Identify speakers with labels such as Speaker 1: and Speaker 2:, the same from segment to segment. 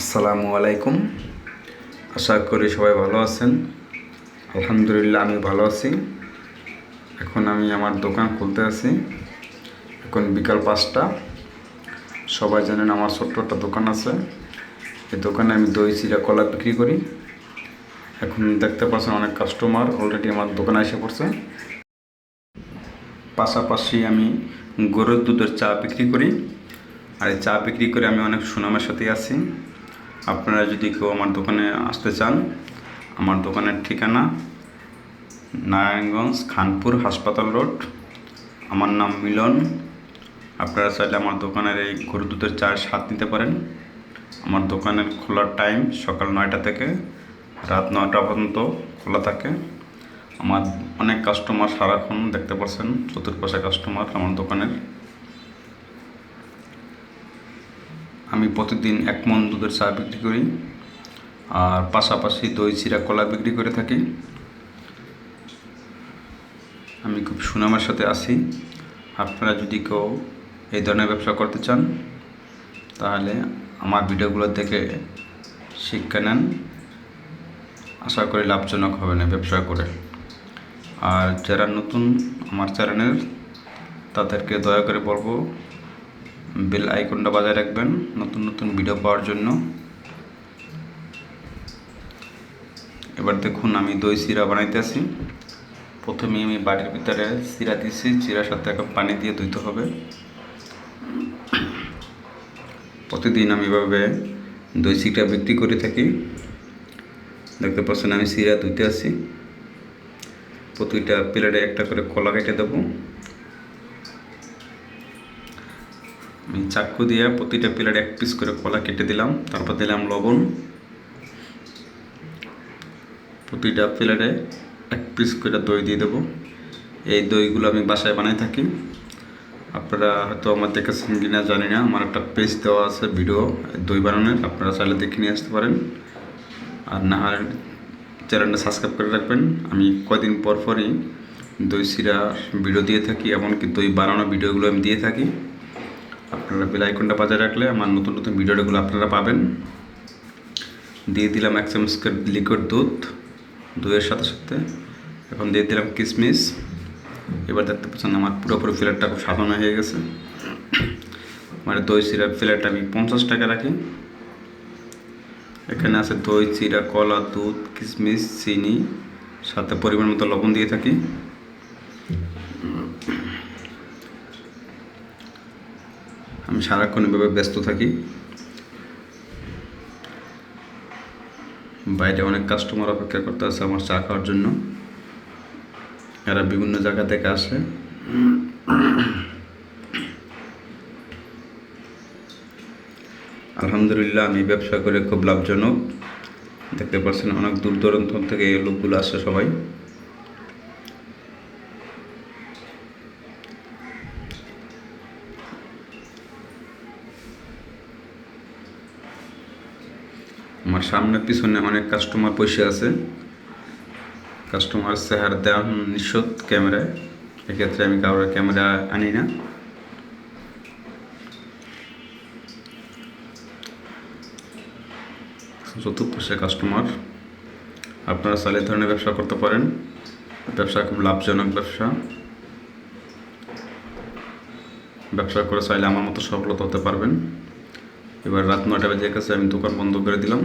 Speaker 1: আসসালামু আলাইকুম। আশা করি সবাই ভালো আছেন। আলহামদুলিল্লাহ, আমি ভালো আছি। এখন আমি আমার দোকান খুলতে আছি। এখন বিকাল পাঁচটা। সবাই জানেন আমার ছোট্ট একটা দোকান আছে। এই দোকানে আমি দই চিরা কলা বিক্রি করি। এখন দেখতে পাচ্ছেন অনেক কাস্টমার অলরেডি আমার দোকানে এসে পড়ছে। পাশাপাশি আমি গরুর দুধের চা বিক্রি করি। আর চা বিক্রি করে আমি অনেক সুনামের সাথে আছি। আপনারা যদি কেউ আমার দোকানে আসতে চান, আমার দোকানের ঠিকানা নারায়ণগঞ্জ খানপুর হাসপাতাল রোড। আমার নাম মিলন। আপনারা চাইলে আমার দোকানের এই গরু দুধের চার স্বাদ নিতে পারেন। আমার দোকানের খোলার টাইম সকাল নয়টা থেকে রাত নয়টা পর্যন্ত খোলা থাকে। আমার অনেক কাস্টমার সারাক্ষণ দেখতে পাচ্ছেন চতুর্পাশে কাস্টমার আমার দোকানের। আমি প্রতিদিন এক মন দুধের চা বিক্রি করি আর পাশাপাশি দই, চিরা, কলা বিক্রি করে থাকি। আমি খুব সুনামের সাথে আছি। আপনারা যদি কেউ এই ধরনের ব্যবসা করতে চান, তাহলে আমার ভিডিওগুলো দেখে শিক্ষা নেন। আশা করি লাভজনক হবে না ব্যবসা করে। আর যারা নতুন আমার চ্যানেলের, তাদেরকে দয়া করে বলব বেল আইকনটা বাজায় রাখবেন নতুন নতুন ভিডিও পাওয়ার জন্য। এবার দেখুন আমি দই চিরা বানাইতেছি প্রথমে আমি বাড়ির ভিতরে চিরা দিয়েছি চিরার সাথে এখন পানি দিয়ে ধুইতে হবে। প্রতিদিন আমি এভাবে দই চিরা বিক্রি করে থাকি। দেখতে পাচ্ছেন আমি চিরা ধুইতে আছি। প্রতিটা প্লেটে একটা করে কলা কেটে দেবো। আমি চাকু দিয়ে প্রতিটা প্লেট এক পিস করে কলা কেটে দিলাম, তারপর দিলাম লবণ। প্রতিটা প্লেটে এক পিস করে দই দিয়ে দেবো। এই দইগুলো আমি বাসায় বানাই থাকি। আপনারা হয়তো আমার দেখেছেন কিনা জানি না, আমার একটা পেজ দেওয়া আছে ভিডিও, দই বানানোর, আপনারা চাইলে দেখে নিয়ে আসতে পারেন। আর না হয় চ্যানেলটা সাবস্ক্রাইব করে রাখবেন। আমি কয়দিন পর পরই দই সিরা ভিডিও দিয়ে থাকি, এমনকি দই বানানো ভিডিওগুলো আমি দিয়ে থাকি। আপনারা বেল আইকনটা বাজায় রাখলে আমার নতুন নতুন ভিডিওগুলো আপনারা পাবেন। দিয়ে দিলাম এক চামচ লিকুইড দুধ, দুধের সাথে সাথে। এখন দিয়ে দিলাম কিশমিশ এবার দেখতে পাচ্ছেন আমার পুরোপুরি ফ্লেটটা খুব সাজানো হয়ে গেছে। মানে দই, সিরাপ ফ্লেট আমি পঞ্চাশ টাকা রাখি। এখানে আছে দই, চিরা, কলা, দুধ কিশমিশ চিনি, সাথে পরিমাণ মতো লবণ দিয়ে থাকি। আমি সারাক্ষণ এভাবে ব্যস্ত থাকি। বাইরে অনেক কাস্টমার অপেক্ষা করতে আছে আমার চা খাওয়ার জন্য। এরা বিভিন্ন জায়গা থেকে আসে। আলহামদুলিল্লাহ আমি ব্যবসা করে খুব লাভজনক। দেখতে পাচ্ছেন অনেক দূর দূরান্ত থেকে এই লোকগুলো আসে সবাই। আমার সামনে পিছনে অনেক কাস্টমার বসে আছে। কাস্টমার চেহার দেওয়া নিঃসত ক্যামেরায়। এক্ষেত্রে আমি কারোর ক্যামেরা আনি না। চতুর্পাশে কাস্টমার আপনারা চালের ধরনের ব্যবসা করতে পারেন। ব্যবসা খুব লাভজনক ব্যবসা। ব্যবসা করে চাইলে আমার মতো সফলতা হতে পারবেন। এবার রাত নয়টা বেজে গেছে, আমি দোকান বন্ধ করে দিলাম।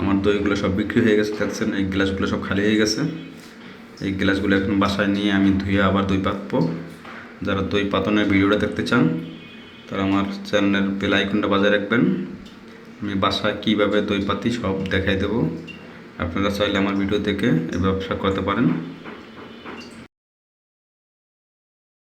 Speaker 1: আমার দইগুলো সব বিক্রি হয়ে গেছে, দেখছেন? এই গ্লাসগুলো সব খালি হয়ে গেছে। এই গ্লাসগুলো এখন বাসায় নিয়ে আমি ধুয়ে আবার দই পাতবো। যারা দই পাতনের ভিডিওটা দেখতে চান, তারা আমার চ্যানেলের বেল আইকনটা বাজায় রাখবেন। আমি বাসায় কীভাবে দই পাতি সব দেখাই দেবো। আপনারা চাইলে আমার ভিডিও দেখে এই ব্যবসা করতে পারেন।